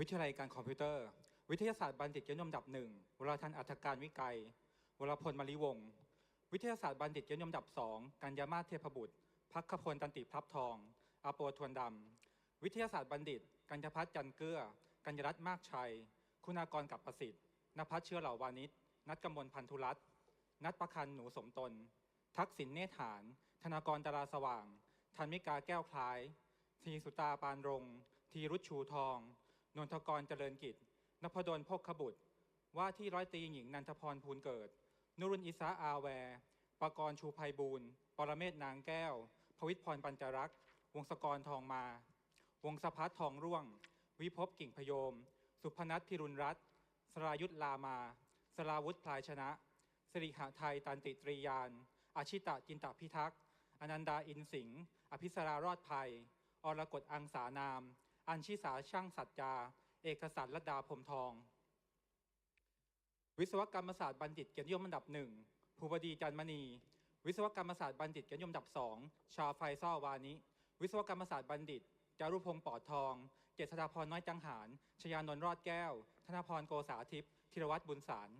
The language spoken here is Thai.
วิทยาลัยการคอมพิวเตอร์ วิทยาศาสตร์บัณฑิตเกียรตินิยมดับหนึ่งวราทันอัธการวิกัยวรพลมาริวงศ์วิทยาศาสตร์บัณฑิตเกียรตินิยมดับสองกัญญามาศเทพบุตรพักขพลตันติพลับทองอโปทวนดำวิทยาศาสตร์บัณฑิต กัญญพัฒน์จันเกื้อ กัญญรัตน์มากชัย คุณากรกับประสิทธิ์นภัสเชื้อเหล่าวานิชนัทกำมลพันธุรัตน์นัทประคันหนูสมตน ทักษิณเนธาน ธนากรดาราสว่างธันมิกาแก้วคล้ายทีสุตาปานรงค์ทีรุชชูทอง นนทกรเจริญกิจนพดลพกขบุตร ว่าที่ร้อยตรีหญิงนันทพรภูลเกิด นุรุนอิสาอาแวร์ปกรณ์ชูภัยบูรณ์ปรเมศนางแก้ว พวิทพรปัญจรักษ์วงศกรทองมา วงศพัฒทองร่วง วิภพกิ่งพยม สุพนัทพิรุณรัตสรายุทธลามา สราวุธพลายชนะสิริหไทยตันติตรียาน อาชิตะจินตพิทักษ์อนันดาอินสิงห์อภิสรารอดภัย อรกฎอังสานาม อัญชิสาช่างสัจจา เอกสัตรดาพรมทอง วิศวกรรมศาสตร์บัณฑิตเกียรติยมอันดับหนึ่งภูบดีจันมณี วิศวกรรมศาสตร์บัณฑิตเกียรตินิยมอันดับสองชาไฟซ่อวานิ วิศวกรรมศาสตร์บัณฑิตจารุพงศ์ปอดทอง เจษฎาพรน้อยจังหารชยานนท์รอดแก้ว ธนพรโกษาทิพย์ธีรวัตรบุญสาร